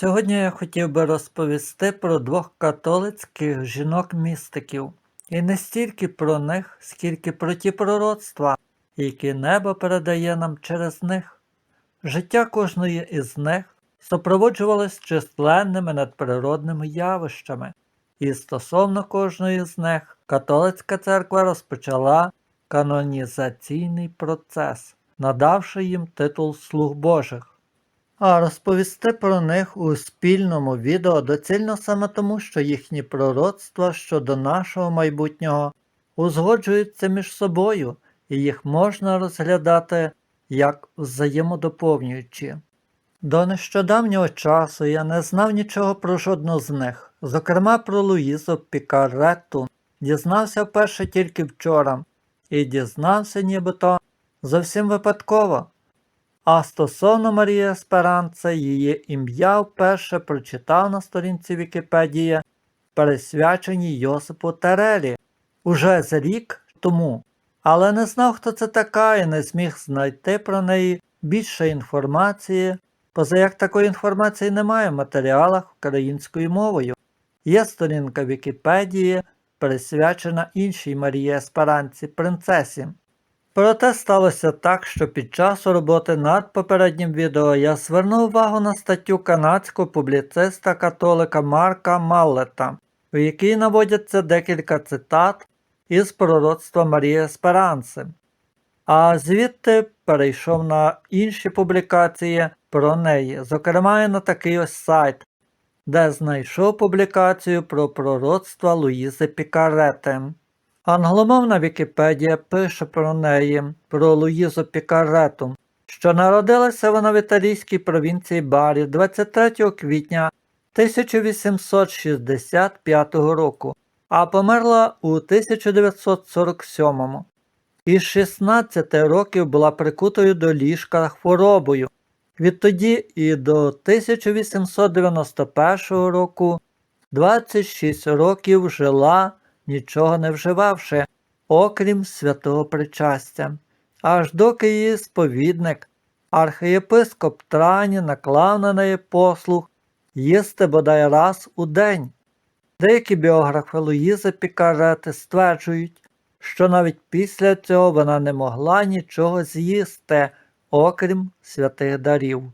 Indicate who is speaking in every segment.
Speaker 1: Сьогодні я хотів би розповісти про двох католицьких жінок-містиків. І не стільки про них, скільки про ті пророцтва, які небо передає нам через них. Життя кожної із них супроводжувалось численними надприродними явищами, і стосовно кожної з них католицька церква розпочала канонізаційний процес, надавши їм титул слуг Божих. А розповісти про них у спільному відео доцільно саме тому, що їхні пророцтва щодо нашого майбутнього узгоджуються між собою, і їх можна розглядати як взаємодоповнюючі. До нещодавнього часу я не знав нічого про жодну з них, зокрема про Луїзу Пікаретту, дізнався вперше тільки вчора, і дізнався нібито зовсім випадково. А стосовно Марії Есперанце, її ім'я вперше прочитав на сторінці Вікіпедії, присвяченій Йосипу Терелі, уже з рік тому, але не знав, хто це така, і не зміг знайти про неї більше інформації, поза як такої інформації немає в матеріалах українською мовою. Є сторінка Вікіпедії, присвячена іншій Марії Есперанці, принцесі. Проте сталося так, що під час роботи над попереднім відео я звернув увагу на статтю канадського публіциста католика Марка Маллета, у якій наводяться декілька цитат із пророцтва Марії Есперанси. А звідти перейшов на інші публікації про неї, зокрема і на такий ось сайт, де знайшов публікацію про пророцтва Луїзи Пікарети. Англомовна Вікіпедія пише про неї, про Луїзу Пікарету, що народилася вона в італійській провінції Барі 23 квітня 1865 року, а померла у 1947. Із 16 років була прикутою до ліжка хворобою. Відтоді і до 1891 року 26 років жила нічого не вживавши, окрім святого причастя, аж доки її сповідник, архієпископ Трані наклав на неї послуг їсти бодай раз у день. Деякі біографи Луїзи Пікарети стверджують, що навіть після цього вона не могла нічого з'їсти, окрім святих дарів.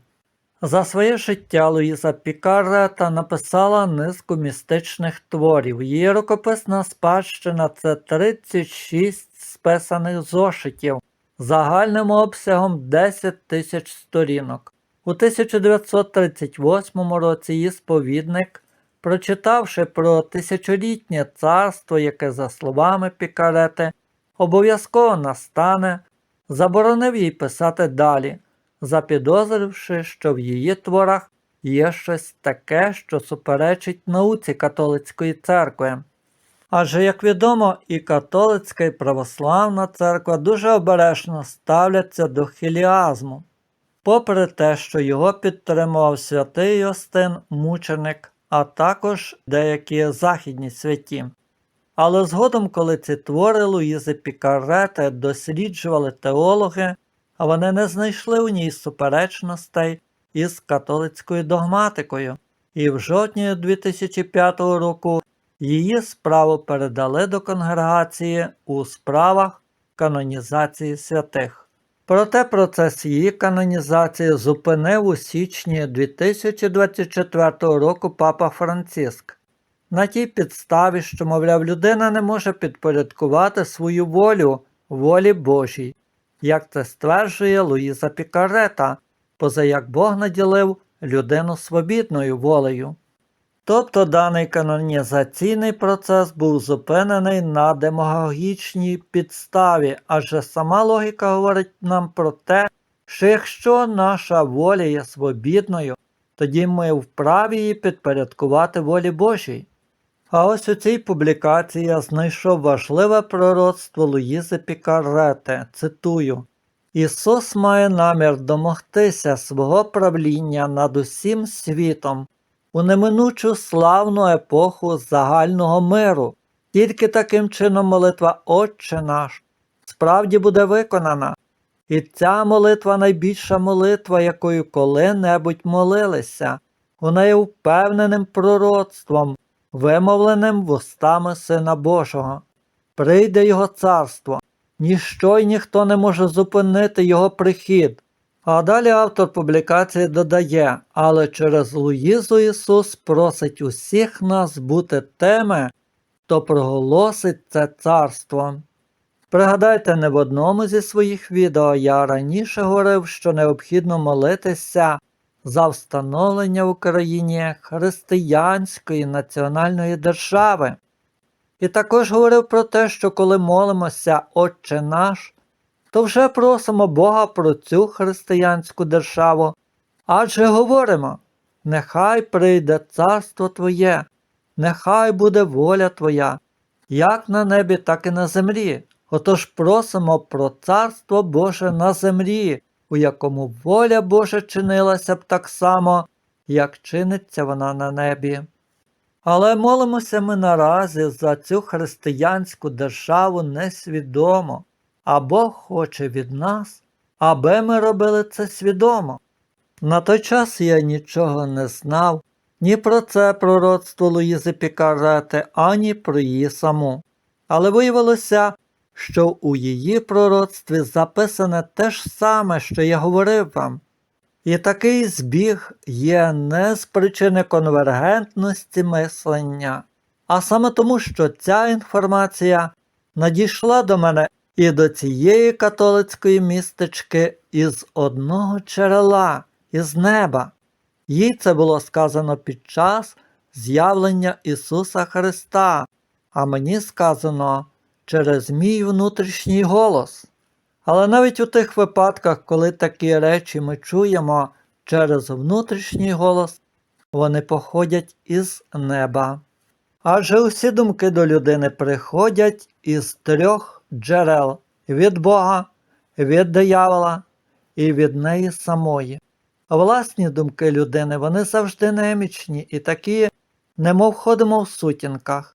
Speaker 1: За своє життя Луїза Пікарета написала низку містичних творів. Її рукописна спадщина це 36 списаних зошитів загальним обсягом 10 тисяч сторінок. У 1938 році її сповідник, прочитавши про тисячолітнє царство, яке, за словами Пікарети, обов'язково настане, заборонив їй писати далі запідозривши, що в її творах є щось таке, що суперечить науці католицької церкви. Адже, як відомо, і католицька, і православна церква дуже обережно ставляться до хіліазму, попри те, що його підтримував святий Йостин, мученик, а також деякі західні святі. Але згодом, коли ці твори Луїзи Пікарети досліджували теологи, вони не знайшли у ній суперечностей із католицькою догматикою, і в жовтні 2005 року її справу передали до конгрегації у справах канонізації святих. Проте процес її канонізації зупинив у січні 2024 року папа Франциск. На тій підставі, що, мовляв, людина не може підпорядкувати свою волю волі Божій як це стверджує Луїза Пікарета, поза як Бог наділив людину свобідною волею. Тобто даний канонізаційний процес був зупинений на демагогічній підставі, адже сама логіка говорить нам про те, що якщо наша воля є свобідною, тоді ми вправі її підпорядкувати волі Божій. А ось у цій публікації я знайшов важливе пророцтво Луїзи Пікарети, цитую. Ісус має намір домогтися свого правління над усім світом у неминучу славну епоху загального миру. Тільки таким чином молитва Отче наш справді буде виконана. І ця молитва найбільша молитва, якою коли-небудь молилися. Вона є впевненим пророцтвом, вимовленим вустами Сина Божого. Прийде Його царство, ніщо й ніхто не може зупинити Його прихід. А далі автор публікації додає, але через Луїзу Ісус просить усіх нас бути тими, хто проголосить це царство. Пригадайте, не в одному зі своїх відео я раніше говорив, що необхідно молитися за встановлення в Україні християнської національної держави. І також говорив про те, що коли молимося Отче наш, то вже просимо Бога про цю християнську державу, адже говоримо: нехай прийде царство Твоє, нехай буде воля Твоя, як на небі, так і на землі. Отож просимо про царство Боже на землі, у якому воля Божа чинилася б так само, як чиниться вона на небі. Але молимося ми наразі за цю християнську державу несвідомо, а Бог хоче від нас, аби ми робили це свідомо. На той час я нічого не знав ні про це пророцтво Луїзи Пікарети, ані про її саму. Але виявилося, що у її пророцтві записане те ж саме, що я говорив вам. І такий збіг є не з причини конвергентності мислення, а саме тому, що ця інформація надійшла до мене і до цієї католицької містечки із одного джерела, із неба. Їй це було сказано під час з'явлення Ісуса Христа, а мені сказано через мій внутрішній голос. Але навіть у тих випадках, коли такі речі ми чуємо через внутрішній голос, вони походять із неба. Адже усі думки до людини приходять із трьох джерел від Бога, від диявола і від неї самої. Власні думки людини вони завжди немічні і такі, немов ходимо в сутінках.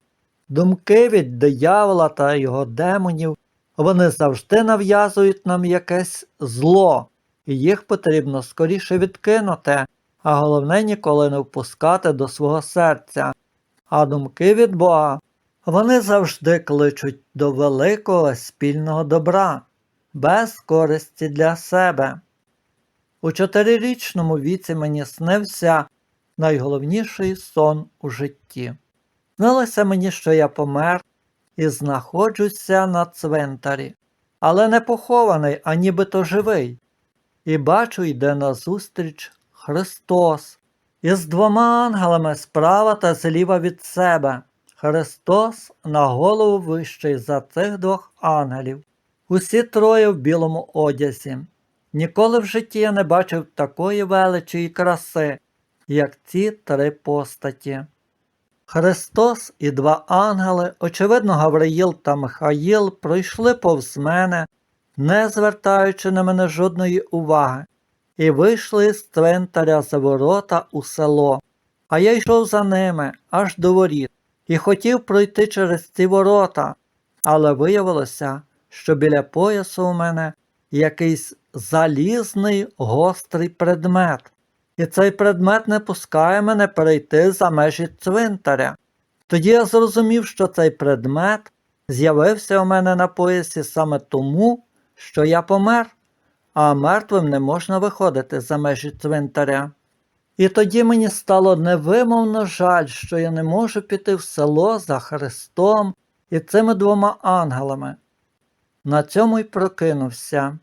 Speaker 1: Думки від диявола та його демонів вони завжди нав'язують нам якесь зло, і їх потрібно скоріше відкинути, а головне ніколи не впускати до свого серця. А думки від Бога вони завжди кличуть до великого спільного добра, без користі для себе. У чотирирічному віці мені снився найголовніший сон у житті. Снилося мені, що я помер і знаходжуся на цвинтарі, але не похований, а нібито живий. І бачу, йде назустріч Христос із двома ангелами справа та зліва від себе. Христос на голову вищий за цих двох ангелів. Усі троє в білому одязі. Ніколи в житті я не бачив такої величі і краси, як ці три постаті. Христос і два ангели, очевидно, Гавриїл та Михаїл, пройшли повз мене, не звертаючи на мене жодної уваги, і вийшли з цвинтаря за ворота у село. А я йшов за ними аж до воріт і хотів пройти через ці ворота, але виявилося, що біля поясу у мене якийсь залізний гострий предмет і цей предмет не пускає мене перейти за межі цвинтаря. Тоді я зрозумів, що цей предмет з'явився у мене на поясі саме тому, що я помер, а мертвим не можна виходити за межі цвинтаря. І тоді мені стало невимовно жаль, що я не можу піти в село за Христом і цими двома ангелами. На цьому й прокинувся.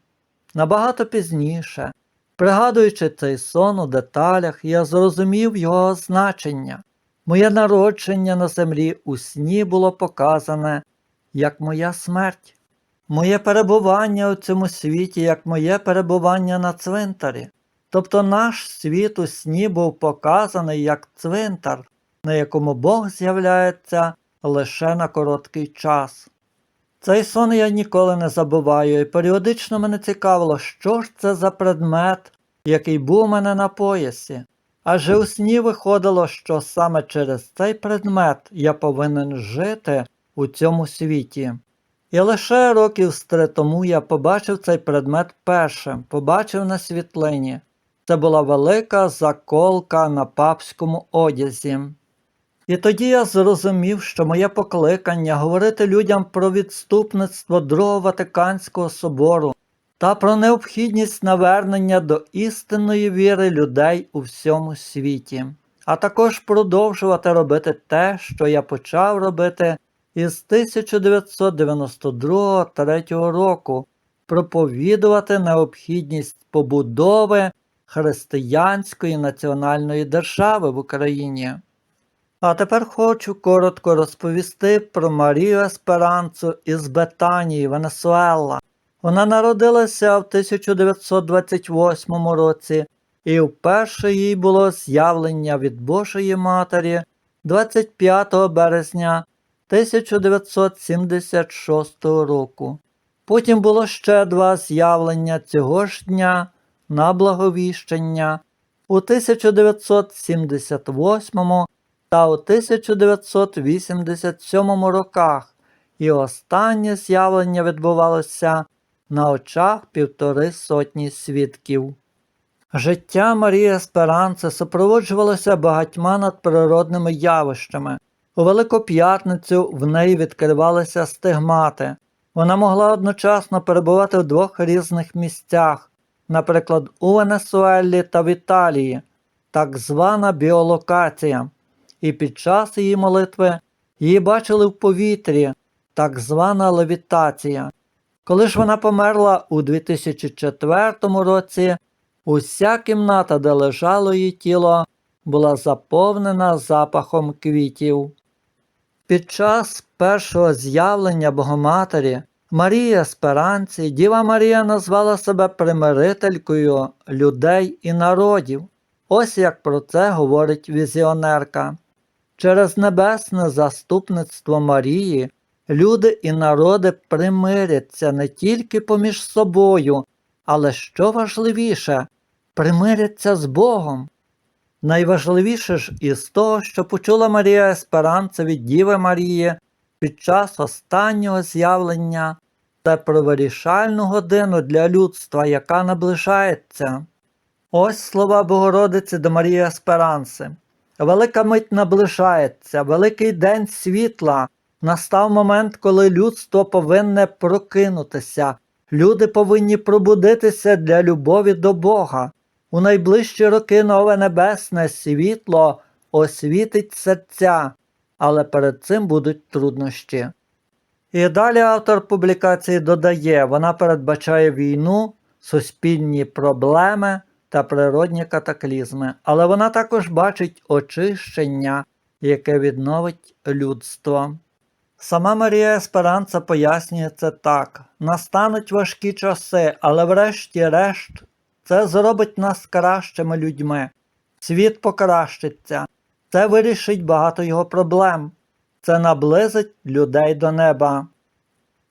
Speaker 1: Набагато пізніше, Пригадуючи цей сон у деталях, я зрозумів його значення. Моє народження на землі у сні було показане як моя смерть, моє перебування у цьому світі, як моє перебування на цвинтарі. Тобто наш світ у сні був показаний як цвинтар, на якому Бог з'являється лише на короткий час. Цей сон я ніколи не забуваю, і періодично мене цікавило, що ж це за предмет, який був у мене на поясі. Адже у сні виходило, що саме через цей предмет я повинен жити у цьому світі. І лише років з три тому я побачив цей предмет першим, побачив на світлині. Це була велика заколка на папському одязі. І тоді я зрозумів, що моє покликання говорити людям про відступництво Другого Ватиканського собору та про необхідність навернення до істинної віри людей у всьому світі, а також продовжувати робити те, що я почав робити із 1992-3 року, проповідувати необхідність побудови християнської національної держави в Україні. А тепер хочу коротко розповісти про Марію Есперанцу із Бетанії, Венесуела. Вона народилася в 1928 році, і вперше їй було з'явлення від Божої Матері 25 березня 1976 року. Потім було ще два з'явлення цього ж дня на благовіщення у 1978 та у 1987 роках, і останнє з'явлення відбувалося на очах півтори сотні свідків. Життя Марії Есперанце супроводжувалося багатьма надприродними явищами. У Велику П'ятницю в неї відкривалися стигмати. Вона могла одночасно перебувати в двох різних місцях, наприклад, у Венесуелі та в Італії, так звана біолокація, і під час її молитви її бачили в повітрі, так звана левітація. Коли ж вона померла у 2004 році, уся кімната, де лежало її тіло, була заповнена запахом квітів. Під час першого з'явлення Богоматері Марія Есперанці Діва Марія назвала себе примирителькою людей і народів. Ось як про це говорить візіонерка. Через небесне заступництво Марії люди і народи примиряться не тільки поміж собою, але що важливіше, примиряться з Богом. Найважливіше ж із того, що почула Марія Есперанца від Діви Марії під час останнього з'явлення та про вирішальну годину для людства, яка наближається. Ось слова Богородиці до Марії Есперанси. Велика мить наближається, великий день світла. Настав момент, коли людство повинне прокинутися. Люди повинні пробудитися для любові до Бога. У найближчі роки нове небесне світло освітить серця, але перед цим будуть труднощі. І далі автор публікації додає, вона передбачає війну, суспільні проблеми та природні катаклізми, але вона також бачить очищення, яке відновить людство. Сама Марія Есперанца пояснює це так: настануть важкі часи, але врешті-решт це зробить нас кращими людьми. Світ покращиться, це вирішить багато його проблем, це наблизить людей до неба.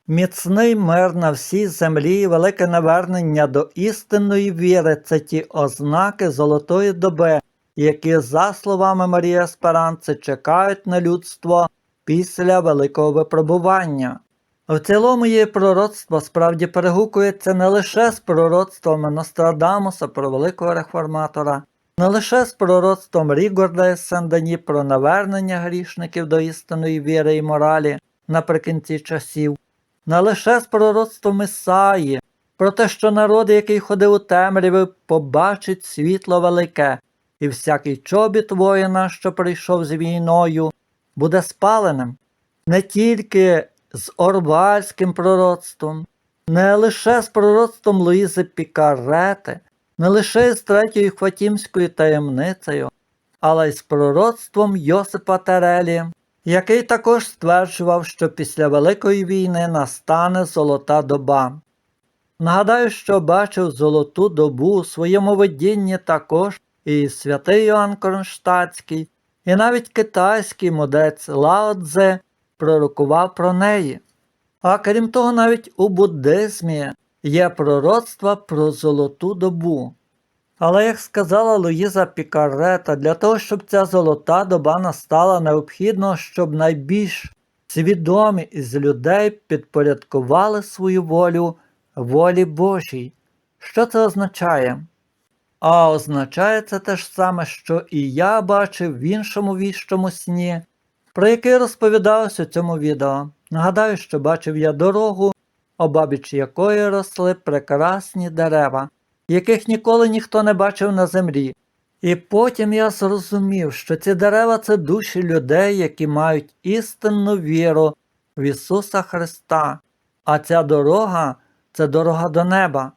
Speaker 1: Міцний мир на всій землі і велике навернення до істинної віри це ті ознаки золотої доби, які, за словами Марії Есперанци, чекають на людство після великого випробування. В цілому її пророцтво справді перегукується не лише з пророцтвами Нострадамуса про великого реформатора, не лише з пророцтвом Рігорда із Сен-Дені про навернення грішників до істинної віри і моралі наприкінці часів, не лише з пророцтвом Ісаї, про те, що народ, який ходив у темряві, побачить світло велике, і всякий чобіт воїна, що прийшов з війною, буде спаленим. Не тільки з Орвальським пророцтвом, не лише з пророцтвом Луїзи Пікарети, не лише з третьою Хватімською таємницею, але й з пророцтвом Йосипа Терелі, який також стверджував, що після Великої війни настане золота доба. Нагадаю, що бачив золоту добу у своєму видінні також і святий Йоанн Кронштадтський, і навіть китайський мудрець Лао Цзе пророкував про неї. А крім того, навіть у буддизмі є пророцтва про золоту добу. Але, як сказала Луїза Пікарета, для того, щоб ця золота доба настала, необхідно, щоб найбільш свідомі із людей підпорядкували свою волю волі Божій. Що це означає? А означає це те ж саме, що і я бачив в іншому віщому сні, про який розповідалось у цьому відео. Нагадаю, що бачив я дорогу, обабіч якої росли прекрасні дерева, яких ніколи ніхто не бачив на землі. І потім я зрозумів, що ці дерева це душі людей, які мають істинну віру в Ісуса Христа, а ця дорога це дорога до неба.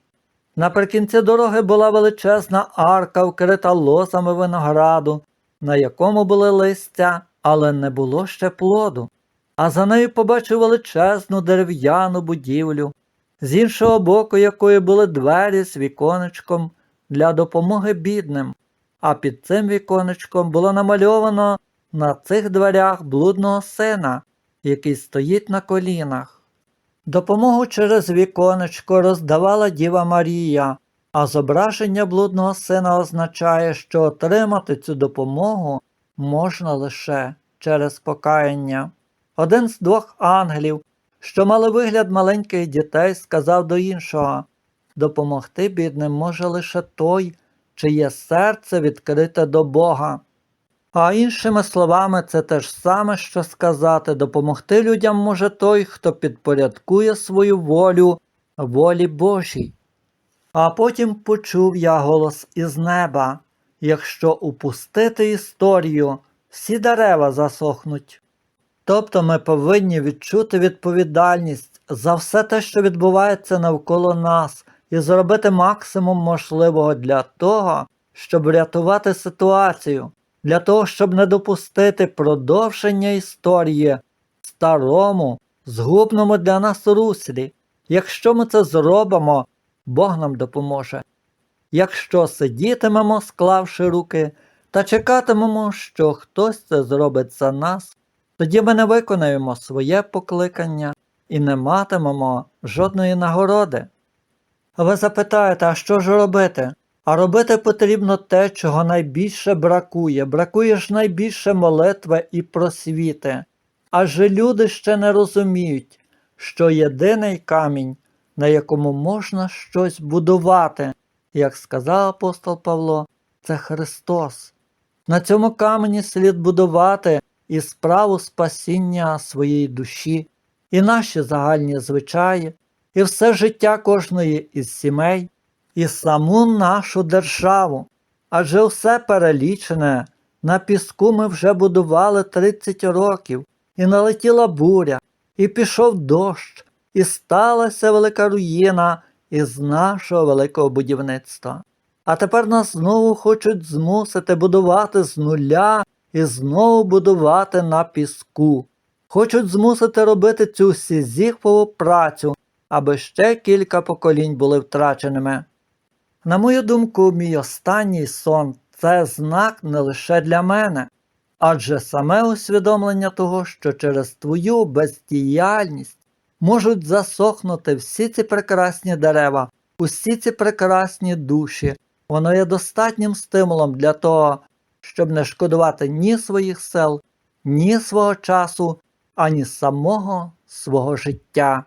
Speaker 1: Наприкінці дороги була величезна арка, вкрита лозами винограду, на якому були листя, але не було ще плоду. А за нею побачив величезну дерев'яну будівлю, з іншого боку якої були двері з віконечком для допомоги бідним, а під цим віконечком було намальовано на цих дверях блудного сина, який стоїть на колінах. Допомогу через віконечко роздавала Діва Марія, а зображення блудного сина означає, що отримати цю допомогу можна лише через покаяння. Один з двох ангелів, що мали вигляд маленьких дітей, сказав до іншого допомогти бідним може лише той, чиє серце відкрите до Бога. А іншими словами, це те ж саме, що сказати, допомогти людям може той, хто підпорядкує свою волю волі Божій. А потім почув я голос із неба якщо упустити історію, всі дерева засохнуть. Тобто ми повинні відчути відповідальність за все те, що відбувається навколо нас, і зробити максимум можливого для того, щоб врятувати ситуацію для того, щоб не допустити продовження історії старому, згубному для нас руслі. Якщо ми це зробимо, Бог нам допоможе. Якщо сидітимемо, склавши руки, та чекатимемо, що хтось це зробить за нас, тоді ми не виконаємо своє покликання і не матимемо жодної нагороди. Ви запитаєте, а що ж робити? А робити потрібно те, чого найбільше бракує. Бракує ж найбільше молитви і просвіти. Адже люди ще не розуміють, що єдиний камінь, на якому можна щось будувати, як сказав апостол Павло, це Христос. На цьому камені слід будувати і справу спасіння своєї душі, і наші загальні звичаї, і все життя кожної із сімей і саму нашу державу. Адже все перелічене на піску ми вже будували 30 років, і налетіла буря, і пішов дощ, і сталася велика руїна із нашого великого будівництва. А тепер нас знову хочуть змусити будувати з нуля і знову будувати на піску. Хочуть змусити робити цю сізіфову працю, аби ще кілька поколінь були втраченими. На мою думку, мій останній сон це знак не лише для мене, адже саме усвідомлення того, що через твою бездіяльність можуть засохнути всі ці прекрасні дерева, усі ці прекрасні душі, воно є достатнім стимулом для того, щоб не шкодувати ні своїх сил, ні свого часу, ані самого свого життя.